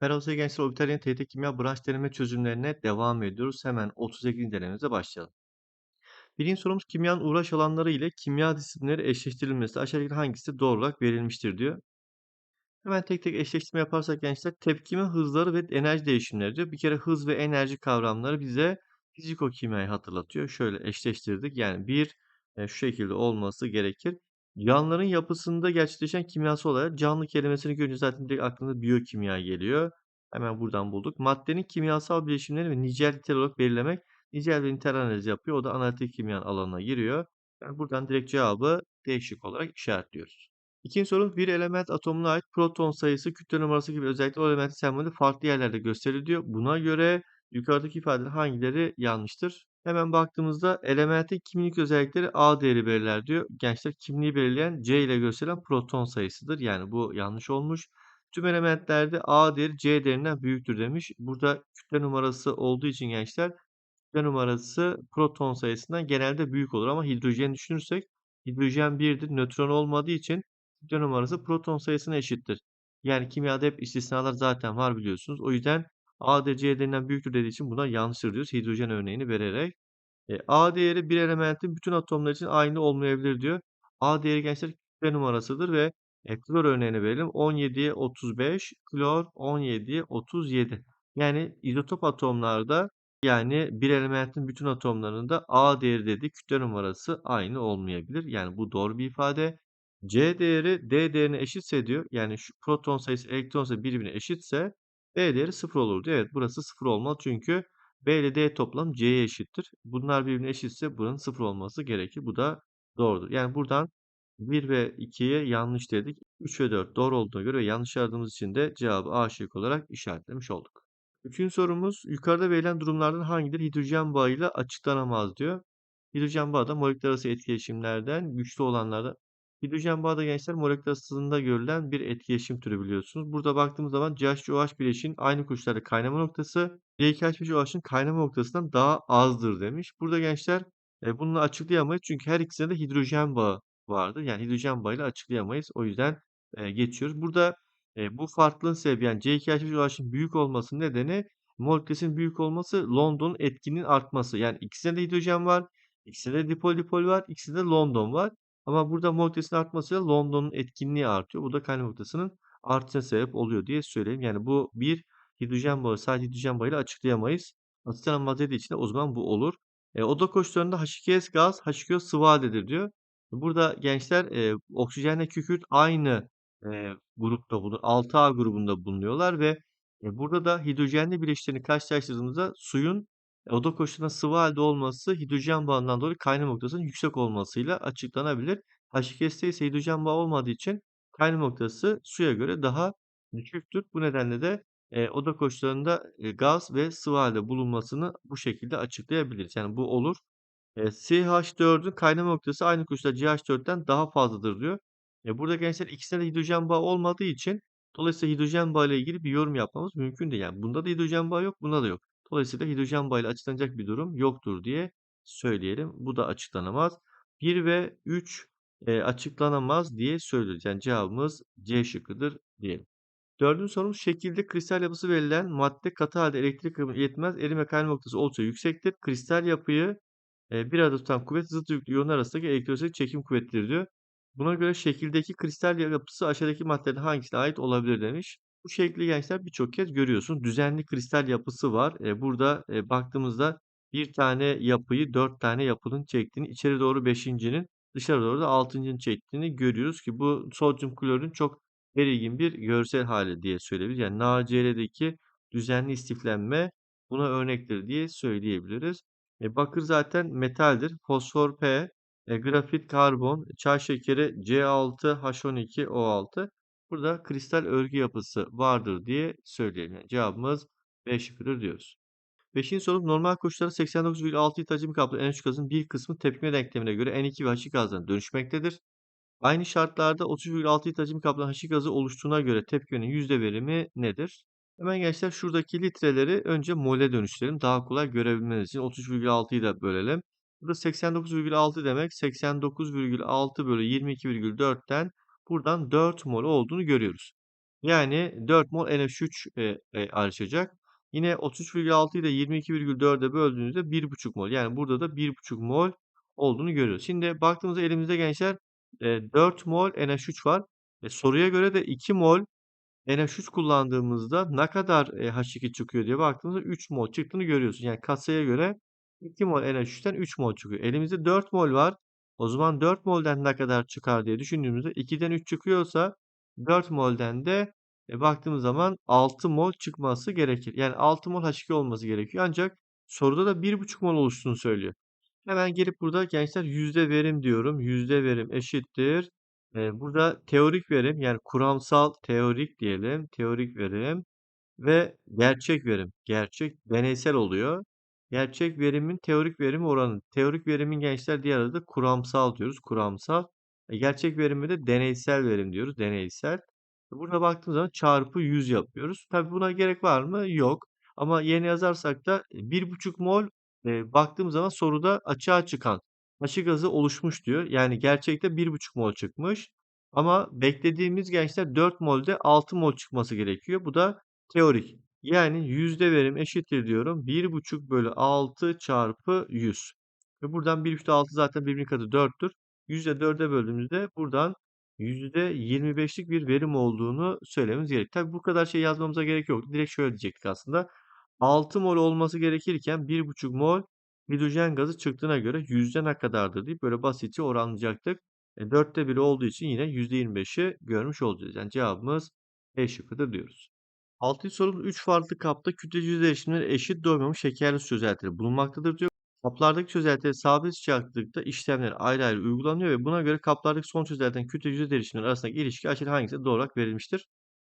Merhaba gençler, Orbital Yeni TYT Kimya branş deneme çözümlerine devam ediyoruz. Hemen 32. denememize başlayalım. Birinci sorumuz kimyanın uğraş alanları ile kimya disiplinleri eşleştirilmesi aşağıdaki hangisi doğru olarak verilmiştir diyor. Hemen tek tek eşleştirme yaparsak gençler tepkime hızları ve enerji değişimleri diyor. Bir kere hız ve enerji kavramları bize fiziko-kimyayı hatırlatıyor. Şöyle eşleştirdik. Yani bir e, şu şekilde olması gerekir. Canlıların yapısında gerçekleşen kimyasal olaylar canlı kelimesini görünce zaten direkt aklınıza biyokimya geliyor. Hemen buradan bulduk. Maddenin kimyasal bileşimleri ve nicel nitel olarak belirlemek. Nicel ve nitel analiz yapıyor. O da analitik kimyanın alanına giriyor. Yani buradan direkt cevabı değişik olarak işaretliyoruz. İkinci soru bir element atomuna ait proton sayısı, kütle numarası gibi özellikle o elementin sembolü farklı yerlerde gösteriliyor. Buna göre yukarıdaki ifadeler hangileri yanlıştır? Hemen baktığımızda elementin kimlik özellikleri A değeri belirler diyor. Gençler kimliği belirleyen C ile gösterilen proton sayısıdır. Yani bu yanlış olmuş. Tüm elementlerde A değeri C değerinden büyüktür demiş. Burada kütle numarası olduğu için gençler kütle numarası proton sayısından genelde büyük olur ama hidrojeni düşünürsek hidrojen 1'dir. Nötron olmadığı için kütle numarası proton sayısına eşittir. Yani kimyada hep istisnalar zaten var biliyorsunuz. O yüzden A değeri C değerinden büyüktür dediği için buna yanlıştır diyoruz. Hidrojen örneğini vererek. E, A değeri bir elementin bütün atomlar için aynı olmayabilir diyor. A değeri gençler kütle numarasıdır ve e, klor örneğini verelim. 17'ye 35, klor 17'ye 37. Yani izotop atomlarda yani bir elementin bütün atomlarında A değeri dedi kütle numarası aynı olmayabilir. Yani bu doğru bir ifade. C değeri D değerine eşitse diyor. Yani şu proton sayısı elektron sayısı birbirine eşitse B değeri 0 olur diyor. Evet burası 0 olmalı çünkü B ile D toplam C'ye eşittir. Bunlar birbirine eşitse buranın 0 olması gerekir. Bu da doğrudur. Yani buradan 1 ve 2'ye yanlış dedik. 3 ve 4 doğru olduğuna göre yanlış aradığımız için de cevabı A şık olarak işaretlemiş olduk. Üçüncü sorumuz yukarıda verilen durumlardan hangileri hidrojen bağıyla açıklanamaz diyor. Hidrojen bağı da moleküler arası etkileşimlerden güçlü olanlardan. Hidrojen bağı da gençler moleküler arasında görülen bir etkileşim türü biliyorsunuz. Burada baktığımız zaman CH3OH bileşiğin aynı koşullarda kaynama noktası C2H5OH'ın kaynama noktasından daha azdır demiş. Burada gençler e, bunu açıklayamayız çünkü her ikisinde de hidrojen bağı vardır. Yani hidrojen bağıyla açıklayamayız. O yüzden e, geçiyoruz. Burada e, bu farklılığın sebebi yani C2H5OH'ın büyük olmasının nedeni molekülün büyük olması London etkinin artması. Yani ikisinde de hidrojen var, ikisinde de dipol dipol var, ikisinde de London var. Ama burada molekülün artmasıyla London'un etkinliği artıyor. Bu da kaynama noktasının artışına sebep oluyor diye söyleyeyim. Yani bu bir hidrojen bağı sadece hidrojen bağıyla açıklayamayız. Açıklanamaz dediği için de o zaman bu olur. E, oda koşullarında H2S gaz, H2O sıvı haldedir diyor. Burada gençler e, oksijenle kükürt aynı e, grupta bulunur. 6A grubunda bulunuyorlar ve e, burada da hidrojenli bileşiklerini karşılaştırdığımızda suyun oda koşullarında sıvı halde olması hidrojen bağından dolayı kaynama noktasının yüksek olmasıyla açıklanabilir. H2S'te ise hidrojen bağı olmadığı için kaynama noktası suya göre daha düşüktür. Bu nedenle de e, oda koşullarında e, gaz ve sıvı halde bulunmasını bu şekilde açıklayabiliriz. Yani bu olur. E, CH4'ün kaynama noktası aynı koşulda CH4'ten daha fazladır diyor. E, burada gençler ikisinde de hidrojen bağı olmadığı için dolayısıyla hidrojen bağı ile ilgili bir yorum yapmamız mümkün değil. Yani bunda da hidrojen bağı yok, bunda da yok. Dolayısıyla hidrojen bağı ile açıklanacak bir durum yoktur diye söyleyelim. Bu da açıklanamaz. 1 ve 3 e, açıklanamaz diye söylüyoruz. Yani cevabımız C şıkkıdır diyelim. Dördüncü sorumuz şekilde kristal yapısı verilen madde katı halde elektrik akımı iletmez. Erime kaynama noktası oldukça yüksektir. Kristal yapıyı e, bir arada tutan kuvvet zıt yüklü iyonlar arasındaki elektrostatik çekim kuvvetleri diyor. Buna göre şekildeki kristal yapısı aşağıdaki maddelerin hangisine ait olabilir demiş. Bu şekli gençler birçok kez görüyorsun. Düzenli kristal yapısı var. E, burada e, baktığımızda bir tane yapıyı dört tane yapının çektiğini, içeri doğru beşincinin, dışarı doğru da altıncının çektiğini görüyoruz ki bu sodyum klorun çok belirgin bir görsel hali diye söyleyebiliriz. Yani NaCl'deki düzenli istiflenme buna örnektir diye söyleyebiliriz. E, bakır zaten metaldir. Fosfor P, e, grafit karbon, çay şekeri C6H12O6. Burada kristal örgü yapısı vardır diye söyleyelim. Yani cevabımız B şıkkıdır diyoruz. Beşinci soru normal koşullarda 89,6 litre hacim kaplayan NH3 gazın bir kısmı tepkime denklemine göre N2 ve H2 gazlarına dönüşmektedir. Aynı şartlarda 30,6 litre hacim kaplayan H2 gazı oluştuğuna göre tepkimenin yüzde verimi nedir? Hemen gençler şuradaki litreleri önce mole dönüştürelim. Daha kolay görebilmeniz için 30,6'yı da bölelim. Burada 89,6 demek 89,6 bölü 22,4'ten buradan 4 mol olduğunu görüyoruz. Yani 4 mol NH3, eee, eee, ayrışacak. Yine 33,6'yı da 22,4'e böldüğünüzde 1,5 mol. Yani burada da 1,5 mol olduğunu görüyoruz. Şimdi baktığımızda elimizde gençler, eee, 4 mol NH3 var. E, soruya göre de 2 mol NH3 kullandığımızda ne kadar, eee, H2 çıkıyor diye baktığımızda 3 mol çıktığını görüyorsun. Yani kasaya göre 2 mol NH3'ten 3 mol çıkıyor. Elimizde 4 mol var. O zaman 4 mol'den ne kadar çıkar diye düşündüğümüzde 2'den 3 çıkıyorsa 4 mol'den de, e, baktığımız zaman 6 mol çıkması gerekir. Yani 6 mol H2 olması gerekiyor. Ancak soruda da 1,5 mol oluştuğunu söylüyor. Hemen gelip burada gençler yüzde verim diyorum. Yüzde verim eşittir. Eee, burada teorik verim yani kuramsal teorik diyelim. Teorik verim ve gerçek verim. Gerçek deneysel oluyor. Gerçek verimin teorik verim oranı. Teorik verimin gençler diğer adı kuramsal diyoruz. Kuramsal. E, gerçek verimi de deneysel verim diyoruz. Deneysel. Burada baktığımız zaman çarpı 100 yapıyoruz. Tabii buna gerek var mı? Yok. Ama yerine yazarsak da e, 1,5 mol Eee, baktığım zaman soruda açığa çıkan aşı gazı oluşmuş diyor. Yani gerçekte 1,5 mol çıkmış. Ama beklediğimiz gençler 4 molde 6 mol çıkması gerekiyor. Bu da teorik. Yani yüzde verim eşittir diyorum. 1,5 bölü 6 çarpı 100. Ve buradan 1,6 zaten birbirinin katı 4'tür. Yüzde 4'e böldüğümüzde buradan %25'lik bir verim olduğunu söylememiz gerek. Tabii bu kadar şey yazmamıza gerek yok. Direkt şöyle diyecektik aslında. 6 mol olması gerekirken 1,5 mol hidrojen gazı çıktığına göre yüzde ne kadardır deyip böyle basitçe oranlayacaktık. E, 4'te 1 olduğu için yine %25'i görmüş olacağız. Yani cevabımız E şıkkıdır diyoruz. 6. sorumuz 3 farklı kapta kütlece yüzey değişimleri eşit doymamış şekerli çözeltileri bulunmaktadır diyor. Kaplardaki çözeltiler sabit sıcaklıkta işlemler ayrı ayrı uygulanıyor ve buna göre kaplardaki son çözeltinin kütle yüzey değişimleri arasındaki ilişki aşırı hangisi doğru olarak verilmiştir?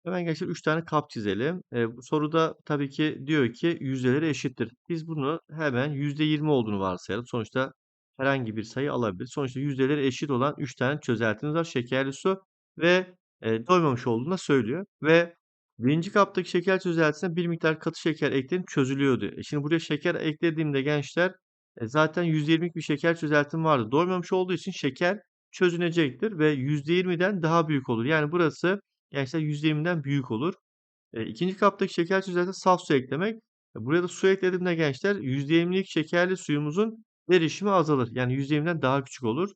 Hemen gençler 3 tane kap çizelim. Eee, bu soruda tabii ki diyor ki yüzdeleri eşittir. Biz bunu hemen %20 olduğunu varsayalım. Sonuçta herhangi bir sayı alabilir. Sonuçta yüzdeleri eşit olan 3 tane çözeltimiz var. Şekerli su ve eee, doymamış olduğunu da söylüyor. Ve birinci kaptaki şeker çözeltisine bir miktar katı şeker eklenip çözülüyordu. E şimdi buraya şeker eklediğimde gençler e, zaten %20'lik bir şeker çözeltim vardı. Doymamış olduğu için şeker çözünecektir ve %20'den daha büyük olur. Yani burası Gençler %20'den büyük olur. Eee, 2'nci kaptaki şeker çözeltisine saf su eklemek. E, buraya da su eklediğimde gençler %20'lik şekerli suyumuzun derişimi azalır. Yani %20'den daha küçük olur.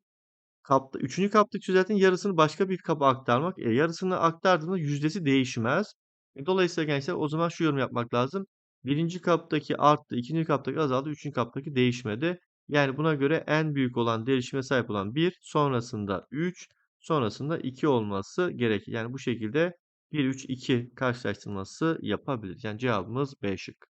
Kapta 3'üncü kaptaki çözeltinin yarısını başka bir kaba aktarmak. E, yarısını aktardığında yüzdesi değişmez. E, dolayısıyla gençler o zaman şu yorum yapmak lazım. Birinci kaptaki arttı, ikinci kaptaki azaldı, üçüncü kaptaki değişmedi. Yani buna göre en büyük olan derişime sahip olan 1, sonrasında 3, sonrasında 2 olması gerekir. Yani bu şekilde 1, 3, 2 karşılaştırması yapabiliriz. Yani cevabımız B şıkkı.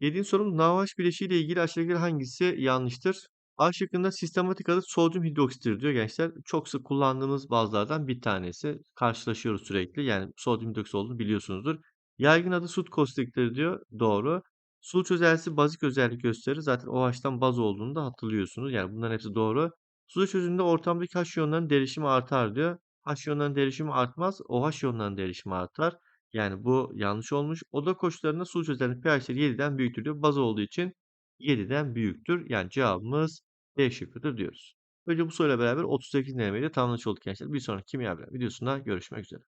7. sorumuz NaOH bileşiği ile ilgili aşağıdakilerden hangisi yanlıştır? A şıkkında sistematik adı sodyum hidroksittir diyor gençler. Çok sık kullandığımız bazlardan bir tanesi. Karşılaşıyoruz sürekli. Yani sodyum hidroksit olduğunu biliyorsunuzdur. Yaygın adı sut kostiktir diyor. Doğru. Su çözeltisi bazik özellik gösterir. Zaten OH'tan baz olduğunu da hatırlıyorsunuz. Yani bunların hepsi doğru. Su çözünürlüğünde ortamdaki H iyonlarının derişimi artar diyor. H iyonlarının derişimi artmaz. OH iyonlarının derişimi artar. Yani bu yanlış olmuş. Oda koşullarında su çözelti pH'leri 7'den büyüktür diyor. Baz olduğu için 7'den büyüktür. Yani cevabımız D şıkkıdır diyoruz. Önce bu soruyla beraber 38 denemeyi de tamamlamış olduk gençler. Bir sonraki kimya videosunda görüşmek üzere.